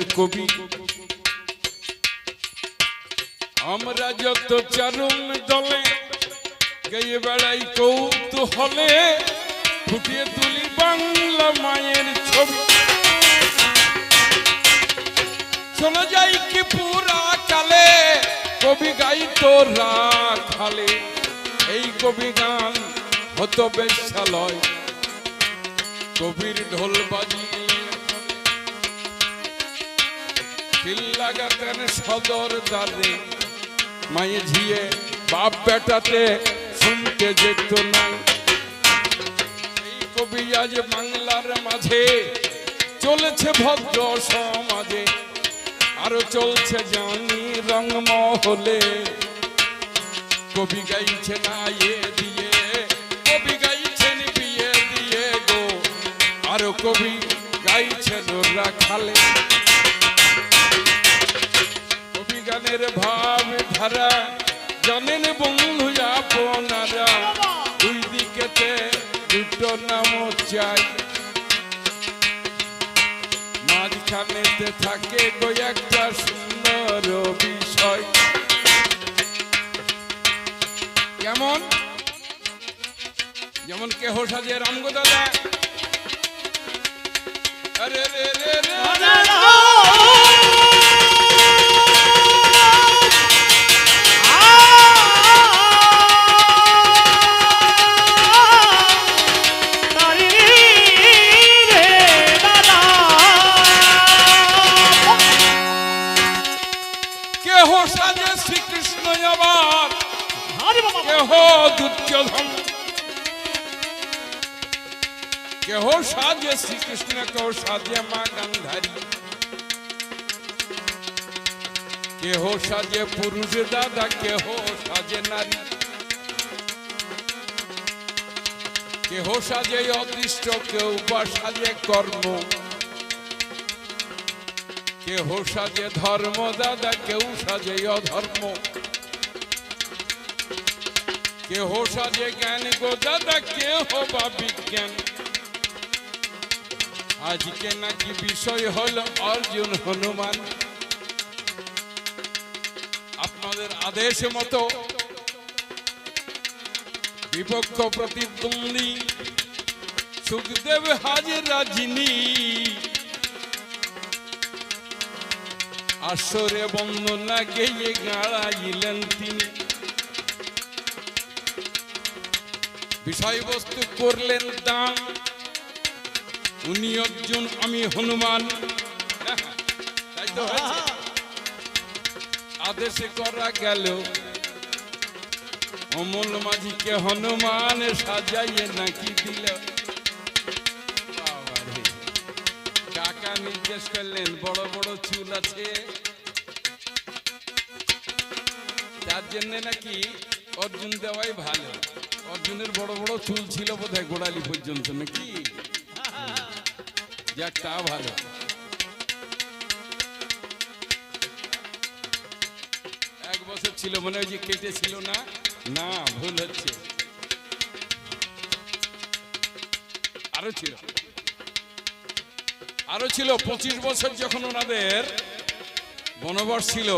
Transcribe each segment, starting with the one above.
বাংলাদেশের কবি। আমরা যত চারুণ দলে গিয়ে বেড়াই কৌতূহলে, ফুটিয়ে তুলি বাংলা মায়ের ছবি। শোনা যাই কি পুরা কালে কবি গাই তো রাখালে এই কবি গান হতো বেশালয় কবির ঢোল বাজিয়ে খিল লাগাতেন সদর বাপ বেটাতে শুনতে কবি আজ বাংলার মাঝে চলেছে ভদ্র সমাজে আরও চলছে জানি রংমহলে কবি গাইছে না দিয়ে কবি গাইছেন বিয়ে দিয়ে গো আরও কবি গাইছেন রাখালে গানের ভাব ধারা, জানেন বন্ধু আপনারা, দুই দিকেতে দুটো নাম চাই। মাঝখানেতে থাকে গো একটা সুন্দর বিষয়। কেমন? যেমন কেহ সাজে রামগো দাদা। আরে রে রে রে। কেহ সাজে মা গান্ধারী। কেহ সাজে পুরুষ দাদা, কেহ সাজে নারী। কেহ সাজে অদৃষ্ট, কেউ বা সাজে কর্ম। কেহ সাজে ধর্ম দাদা, কেউ সাজে অধর্ম। কেহ সাজে জ্ঞান গো দাদা, কেহ বা বিজ্ঞান। আজকে নাকি বিষয় হল অর্জুন হনুমান। আপনাদের আদেশ মতো বিপক্ষ প্রতিদ্বন্দ্বী সুখদেব হাজির রাজিনী। আসরে বন্দনা গেয়ে গাড়াইলেন তিনি। বিষয়বস্তু করলেন দান। উনি অর্জুন আমি হনুমান। তো হয়েছে। আদেশে করা গেল, অমল মাঝিকে হনুমান সাজাইয়ে নাকি দিল। কাকা নির্দেশ করলেন, বড় বড় চুল আছে। তার জন্য নাকি অর্জুন দেওয়াই ভালো। অর্জুনের বড় বড় চুল ছিল বোধহয় গোড়ালি পর্যন্ত, নাকি? যাক ভালো। এক বছর ছিল, মনে হয় যে কেটে ছিল না? না, ভুল হচ্ছে। আরও ছিল। আরও ছিল, পঁচিশ বছর যখন ওনাদের বনবাস ছিল,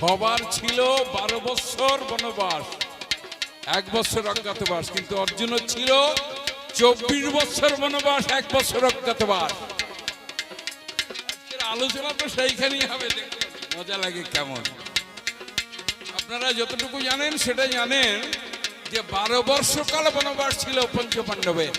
সবার ছিল বারো বছর বনবাস। এক বছর অজ্ঞাতবাস, কিন্তু অর্জুনের ছিল চব্বিশ বছর বনবাস, এক বছর অজ্ঞাতবাস। আলোচনা তো সেইখানেই হবে মজা লাগে কেমন। আপনারা যতটুকু জানেন, সেটা জানেন যে বারো বর্ষকাল বনবাস ছিল পঞ্চ পাণ্ডবের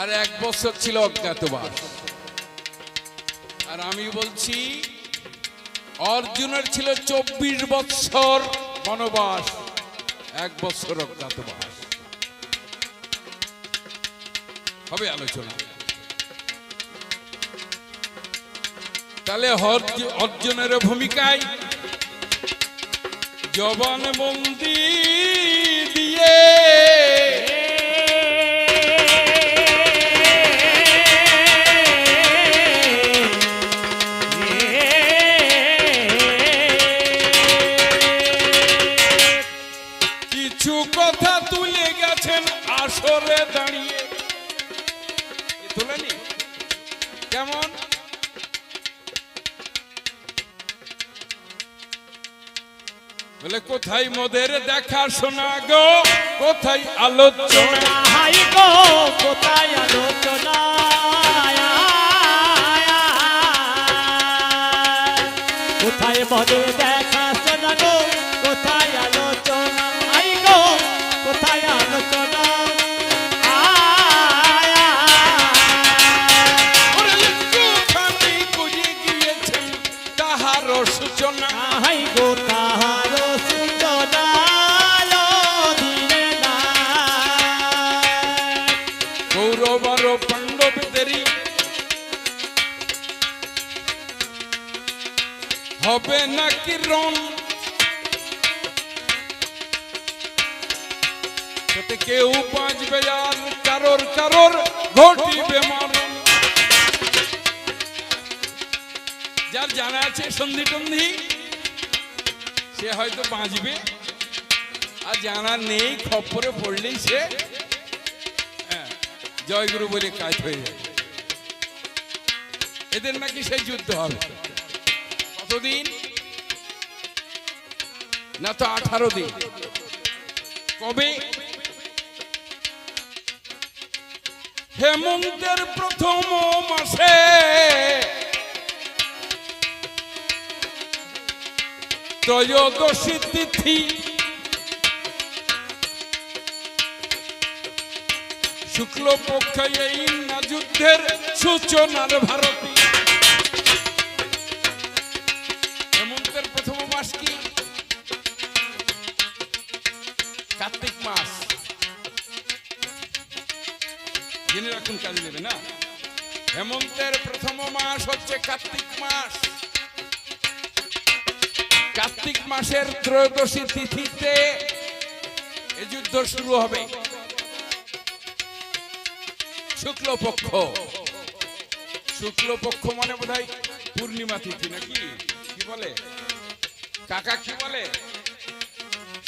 আর এক বছর ছিল অজ্ঞাতবাস। আর আমি বলছি, অর্জুনের ছিল চব্বিশ বৎসর বনবাস, এক বছর অজ্ঞাতবাস। হবে আলোচনা। তাহলে অর্জনের ভূমিকায় জবান বন্দি দিয়ে কোথায় মোদের দেখা শোনা গো? কোথায় আলোচনা? হাই গো, কোথায় আলোচনা? কোথায় মোদের দেখা শোনা গো? সন্ধি টন্ধি সে হয়তো বাঁচবে। আর জানা নেই খপ্পরে পড়লেই সে হ্যাঁ, জয়গুরু বলে কাজ হয়ে যাবে। এদের নাকি সেই যুদ্ধ হবে। কতদিন? না তো আঠারো দিন। কবে? হেমন্তের প্রথম মাসে। ত্রয়োদশী তিথি। শুক্লপক্ষে এই না যুদ্ধের সূচনার ভারতী। হেমন্তের প্রথম মাস কি? কার্তিক মাস। জেনে রাখুন কাজে নেবে না? হেমন্তের প্রথম মাস হচ্ছে কার্তিক মাস। কার্তিক মাসের ত্রয়োদশী তিথিতে এ যুদ্ধ শুরু হবে। শুক্লপক্ষ। শুক্লপক্ষ মানে বোধহয় পূর্ণিমা তিথি নাকি? কি বলে? কাকা কি বলে?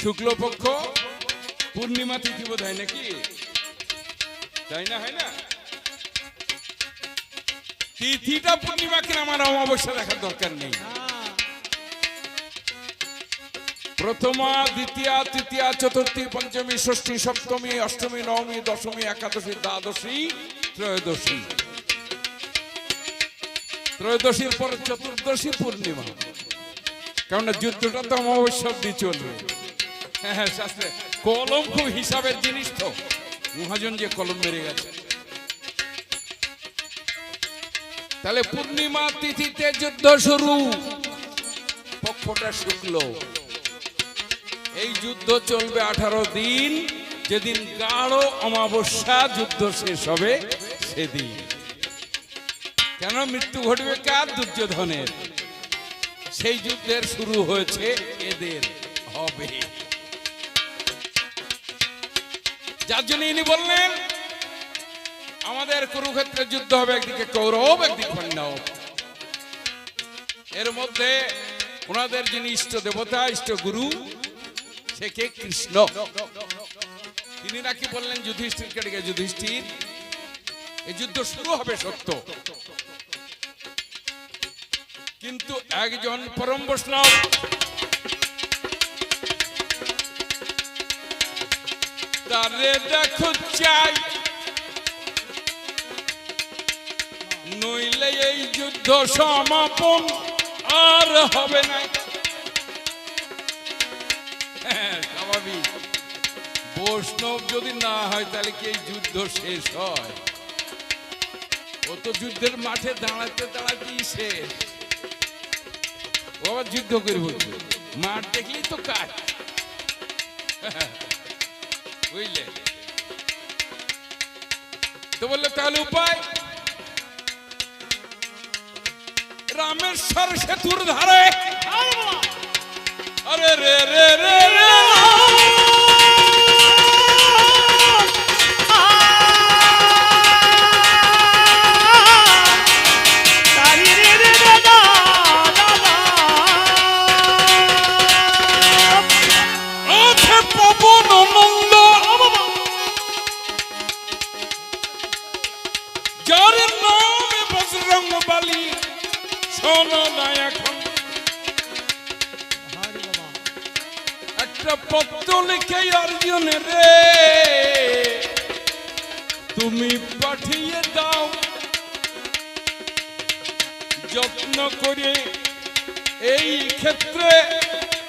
শুক্লপক্ষ পূর্ণিমা তিথি বোধ হয় নাকি? তাই না, হয় না? তিথিটা পূর্ণিমা কিনা আমার অমাবস্যা দেখার দরকার নেই। প্রথমা, দ্বিতীয়া, তৃতীয়া, চতুর্থী, পঞ্চমী, ষষ্ঠী, সপ্তমী, অষ্টমী, নবমী, দশমী, একাদশী, দ্বাদশী, ত্রয়োদশী। ত্রয়োদশীর পর চতুর্দশী, পূর্ণিমা। কারণ যুদ্ধটা তো অমাবস্যা অব্দি চলবে। হ্যাঁ হ্যাঁ শাস্ত্রে কলম খুব হিসাবের জিনিস তো। মহাজন যে কলম মেরে গেছে। তাহলে পূর্ণিমা তিথিতে যুদ্ধ শুরু। পক্ষটা শুক্ল। এই যুদ্ধ চলবে আঠারো দিন। যেদিন গাঢ় অমাবস্যা যুদ্ধ শেষ হবে, সেদিন। কেন মৃত্যু ঘটবে কার দুর্যোধনের? সেই যুদ্ধের শুরু হয়েছে এদের, হবে। যার জন্য ইনি বললেন, আমাদের কুরুক্ষেত্রে যুদ্ধ হবে একদিকে কৌরব, একদিকে পাণ্ডব এর মধ্যে ওনাদের যিনি ইষ্ট দেবতা, ইষ্ট গুরু সে কে কৃষ্ণ। তিনি নাকি বললেন যুধিষ্ঠিরকে ডেকে, যুধিষ্ঠির? এই যুদ্ধ শুরু হবে সত্য। কিন্তু একজন পরম বৈষ্ণব তারে দেখো চাই। নইলে এই যুদ্ধ সমাপন আর হবে না বৈষ্ণব যদি না হয় তাহলে কি এই যুদ্ধ শেষ হয়? ও তো যুদ্ধের মাঠে দাঁড়াতে দাঁড়াতেই শেষ। ও আবার যুদ্ধ করে বলছে মাঠ দেখলেই তো কাজ বুঝলে? তো বললে তাহলে উপায়? রামেশ্বর সেতুর ধারে। আরে রে রে রে রে পবন মঙ্গ যার নামে বজরং বালি, শোনো না এখন। তুমি পাঠিয়ে দাও। যত্ন করে এই ক্ষেত্রে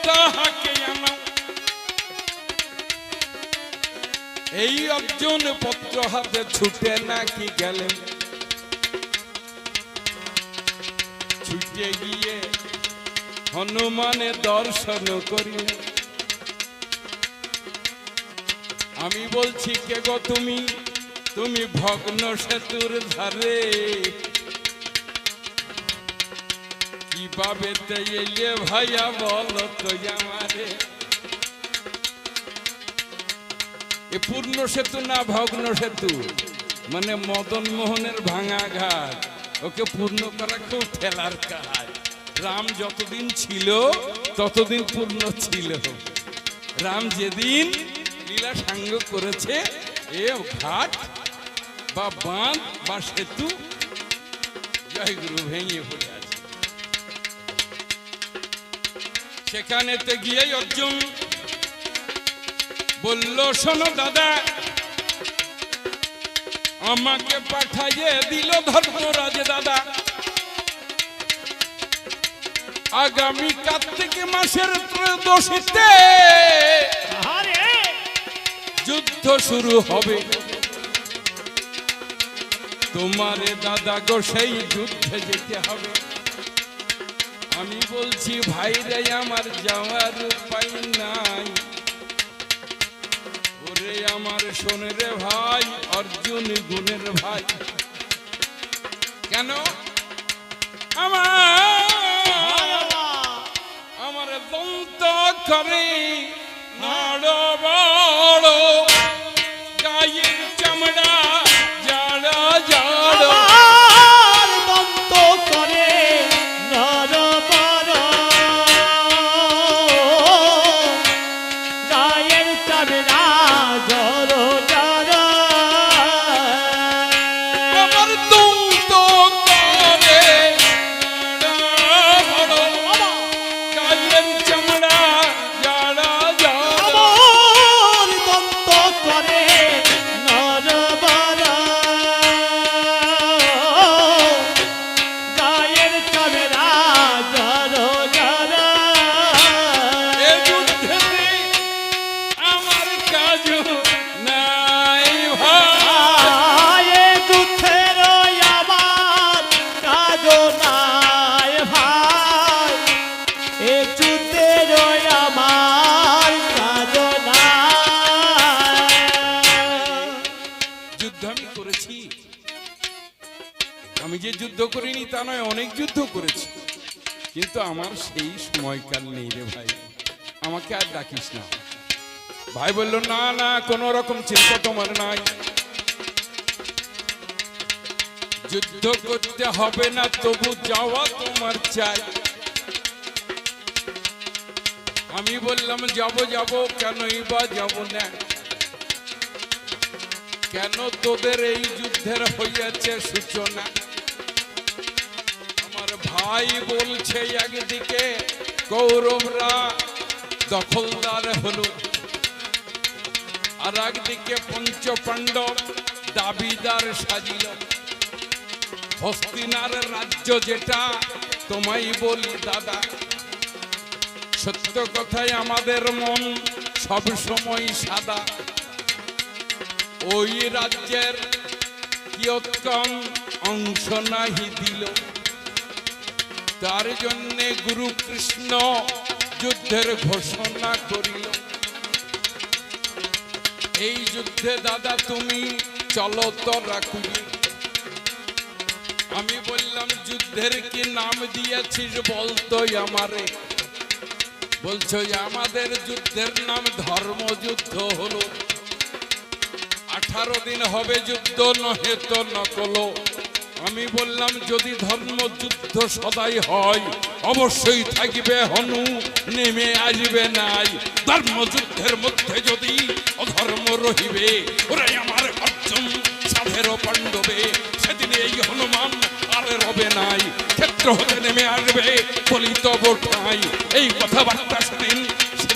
তাহাকে এই অর্জুন পত্র হাতে ছুটে নাকি গেলেন ছুটে গিয়ে হনুমানে দর্শন করিলেন আমি বলছি, কে গো তুমি? তুমি ভগ্ন সেতুর ধারে। কীভাবে এলে ভাইয়া বল তো আমারে? এ পূর্ণ সেতু না ভগ্ন সেতু? মানে মদন মোহনের ভাঙা ঘাট। ওকে পূর্ণ করা খুব ঠেলার কাজ। রাম যতদিন ছিল, ততদিন পূর্ণ ছিল। রাম যেদিন লীলা সাঙ্গ করেছে, এ ঘাট বা বাঁধ বা সেতু জয় গুরু ভেঙে পড়ে আছে। সেখানেতে গিয়ে অর্জুন বলল শোনো দাদা আমাকে পাঠাইয়ে দিল ধর্মরাজ দাদা। আগামী কার্তিক মাসের ত্রয়োদশীতে যুদ্ধ শুরু হবে। তোমারে দাদা গো সেই যুদ্ধে যেতে হবে। আমি বলছি ভাইরে আমার যাওয়ার উপায় শোনে রে ভাই অর্জুন গুণের ভাই। কেন? আমার আমার দন্ত করে নাড় বড়। আমি করেছি। আমি যে যুদ্ধ করিনি তা নয়, অনেক যুদ্ধ করেছি। কিন্তু আমার সেই সময়কাল নেই রে ভাই। আমাকে আর ডাকিস না। ভাই বলল, না না, কোনো রকম চিন্তা তোমার নাই। যুদ্ধ করতে হবে না, তবু যাওয়া তোমার চাই। আমি বললাম, যাব যাব, কেনই বা যাব না? কেন তোদের এই যুদ্ধের হইয়াছে সূচনা? আমার ভাই বলছে একদিকে কৌরবরা দখলদার হলো। আর একদিকে পঞ্চ পাণ্ডব দাবিদার সাজিল। হস্তিনার রাজ্য যেটা তোমাই বলি দাদা। সত্য কথাই আমাদের মন সব সময় সাদা। ওই রাজ্যের কিয়ৎকম অংশ নাহি দিল। তার জন্যে গুরু কৃষ্ণ যুদ্ধের ঘোষণা করিল। এই যুদ্ধে দাদা তুমি চলো তো আমি বললাম, যুদ্ধের কি নাম দিয়েছিস বলতো আমারে? বলছো, আমাদের যুদ্ধের নাম ধর্মযুদ্ধ হলো। আঠারো দিন হবে যুদ্ধ, নহে তো নকলো। আমি বললাম, যদি ধর্মযুদ্ধ সদাই হয়, অবশ্যই থাকবে হনু, নেমে আসবে নাই। ধর্মযুদ্ধের মধ্যে যদি অধর্ম রহিবে ওরে আমার অর্জুন, সাধের পাণ্ডবে। সেদিন এই হনুমান আর রবে নাই। ক্ষেত্র হতে নেমে আসবে বলি তব ঠাই এই কথাবার্তা সেদিন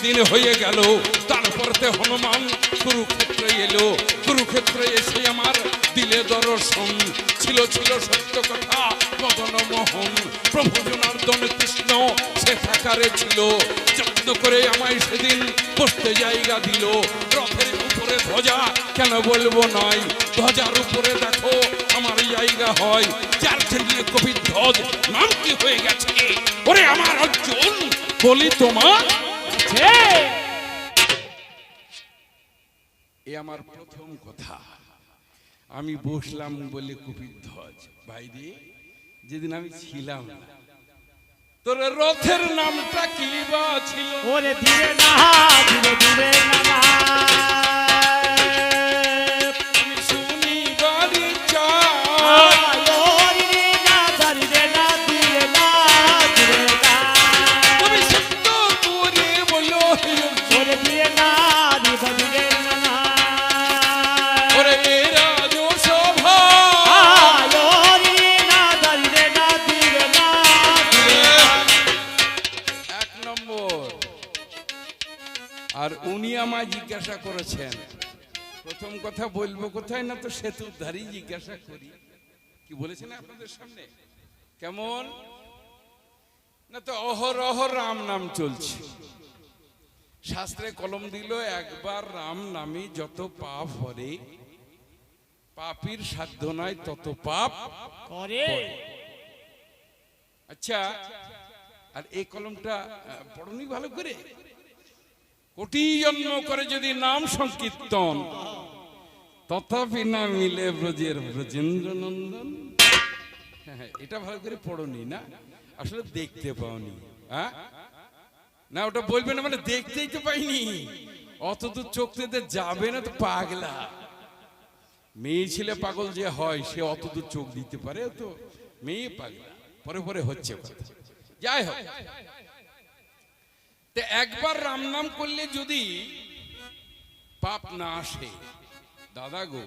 সেদিন হয়ে গেল তারপরতে হনুমান কুরুক্ষেত্রে এলো। কুরুক্ষেত্রে এসে আমার দিলে দর্শন। ছিল ছিল সত্য কথা, মদন মোহন। প্রভু জনার্দন কৃষ্ণ সে থাকারে ছিল। যত্ন করে আমায় সেদিন বসতে জায়গা দিল। রথের উপরে ধ্বজা কেন বলব নয়। ধ্বজার উপরে দেখো, আমার জায়গা হয়। যার জন্য কবি ধ্বজ নাম কি হয়ে গেছে। ওরে আমার অর্জুন, বলি তোমার ছে এ আমার প্রথম কথা। আমি বসলাম বলে কুপির ধ্বজ বাইরে যেদিন আমি ছিলাম না তোর রথের নামটা কি বা ছিল? ওরে ধীরে না ধীরে ধীরে না করেছেন। প্রথম কথা বলব কোথায় না তো সেতুর ধারেই জিজ্ঞাসা করি। কি বলেছেন আপনাদের সামনে? কেমন? না তো অহরহ রাম নাম চলছে। শাস্ত্রে কলম দিল একবার রাম নামে যত পাপ হরে পাপীর সাধ্য নয় তত পাপ করে। আচ্ছা আর এই কলমটা পড়নি ভালো করে? কোটি জন্ম করে যদি নাম সংকীর্তন তথাপি না মিলে ব্রজের ব্রজেন্দ্র নন্দন হ্যাঁ, এটা ভালো করে পড়নি না? আসলে দেখতে পাওনি হ্যাঁ? না ওটা বলবে না মানে দেখতেই তো পাইনি। অত দূর চোখ যাবে না তো পাগলা। মেয়ে ছেলে পাগল যে হয় সে অত চোখ দিতে পারে তো? মেয়ে পাগলা পরে পরে হচ্ছে যাই হোক একবার রাম নাম করলে যদি পাপ না আসে, দাদা গো,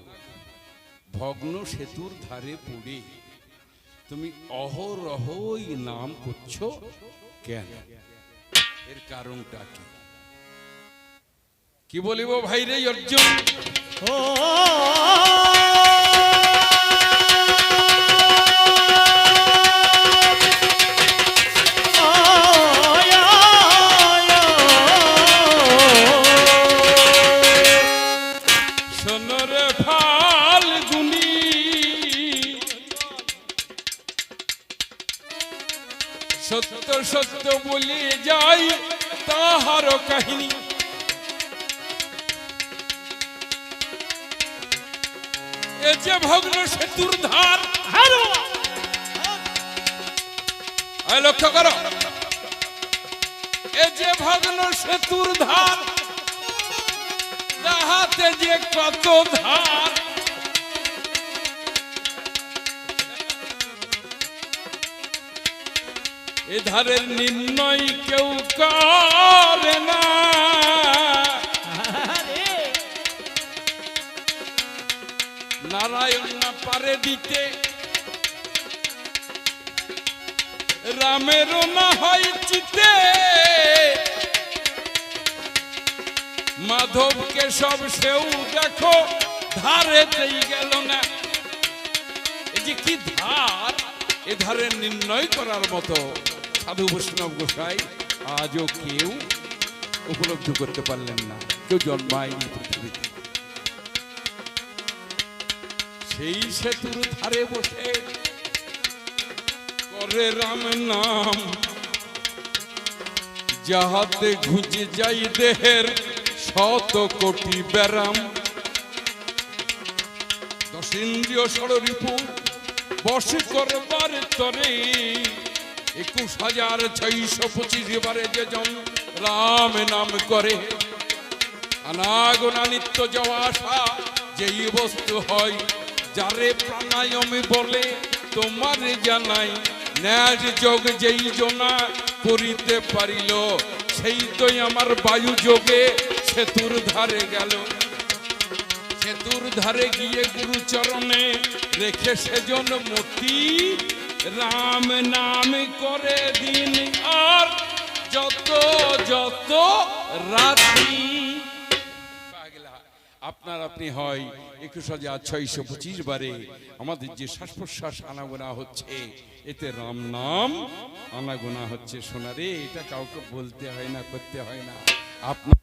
ভগ্ন সেতুর ধারে পড়ে তুমি অহরহই নাম করছ কেন? এর কারণটা কি? কি বলিব ভাই রে অর্জুন? সোনরে ধার এ নির্ণয় কেউ করে না। নারায়ণ না পারে দিতে। রামেরও না হয় চিতে। মাধবকে সব সেও দেখো ধারেতেই গেল না। যে কি ধার, এ ধারে নির্ণয় করার মতো। সাধু বৈষ্ণব গোসাই, আজও কেউ উপলব্ধি করতে পারলেন না। কেউ জন্মায়নি পৃথিবীতে। সেই সেতুর ধারে বসে করে রাম নাম। যাহাতে ঘুচে যাই দেহের শত কোটি ব্যারাম। দশেন্দ্রীয় ষড়রিপু বসে করবার তরে। একুশ হাজার ছয়শো পঁচিশ বারে যে জন রাম নাম করে। অনাগনা নিত্য যাওয়া আসা যেই বস্তু হয়, যারে প্রাণায়ামে বলে, তোমার জানাই ন্যাজ যোগ যেই জনা করিতে পারিল। সেই তো আমার বায়ু যোগে সেতুর ধারে গেল। সেতুর ধারে গিয়ে গুরু চরণে রেখে সেজন মতি রাম নাম করে দিন আর যত যত পাগলা। আপনার আপনি হয় একুশ হাজার ছয়শো পঁচিশ বারে আমাদের যে শ্বাস প্রশ্বাস আনাগোনা হচ্ছে, এতে রাম নাম আনাগোনা হচ্ছে। সোনারে, এটা কাউকে বলতে হয় না, করতে হয় না। আপনার